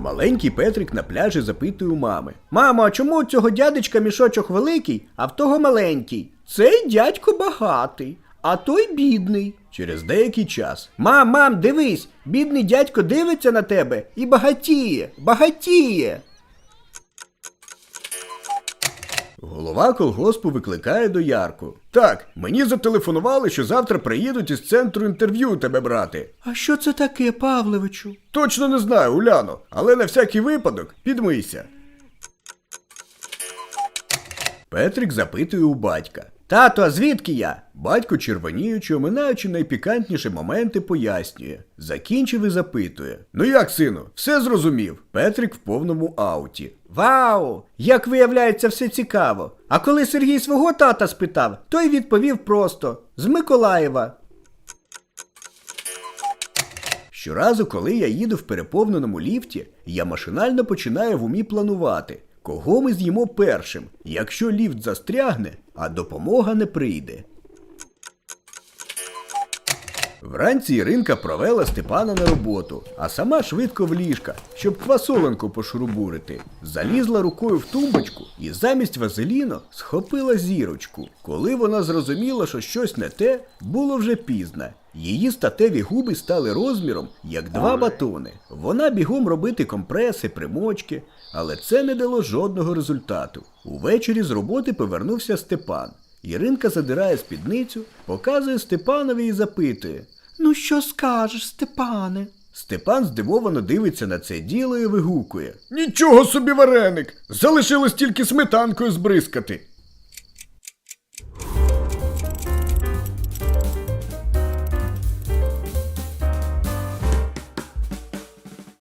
Маленький Петрик на пляжі запитує у мами. Мамо, а чому у цього дядечка мішочок великий, а в того маленький? Цей дядько багатий, а той бідний. Через деякий час. Мам, мам, дивись, бідний дядько дивиться на тебе і багатіє, багатіє. Голова колгоспу викликає до Ярку. Так, мені зателефонували, що завтра приїдуть із центру інтерв'ю тебе брати. А що це таке, Павловичу? Точно не знаю, Уляно, але на всякий випадок підмийся. Петрик запитує у батька. Тато, а звідки я? Батько, червоніючи, оминаючи найпікантніші моменти, пояснює. Закінчив і запитує. Ну як, сину, все зрозумів? Петрик в повному ауті. Вау! Як виявляється, все цікаво. А коли Сергій свого тата спитав, той відповів просто: з Миколаєва. Щоразу, коли я їду в переповненому ліфті, я машинально починаю в умі планувати, кого ми з'їмо першим, якщо ліфт застрягне, а допомога не прийде. Вранці Іринка провела Степана на роботу, а сама швидко в ліжка, щоб квасоленку пошурубурити. Залізла рукою в тумбочку і замість вазеліну схопила зірочку. Коли вона зрозуміла, що щось не те, було вже пізно. Її статеві губи стали розміром, як два батони. Вона бігом робити компреси, примочки, але це не дало жодного результату. Увечері з роботи повернувся Степан. Іринка задирає спідницю, показує Степанові і запитує: Ну що скажеш, Степане? Степан здивовано дивиться на це діло і вигукує. Нічого собі вареник! Залишилось тільки сметанкою збризкати.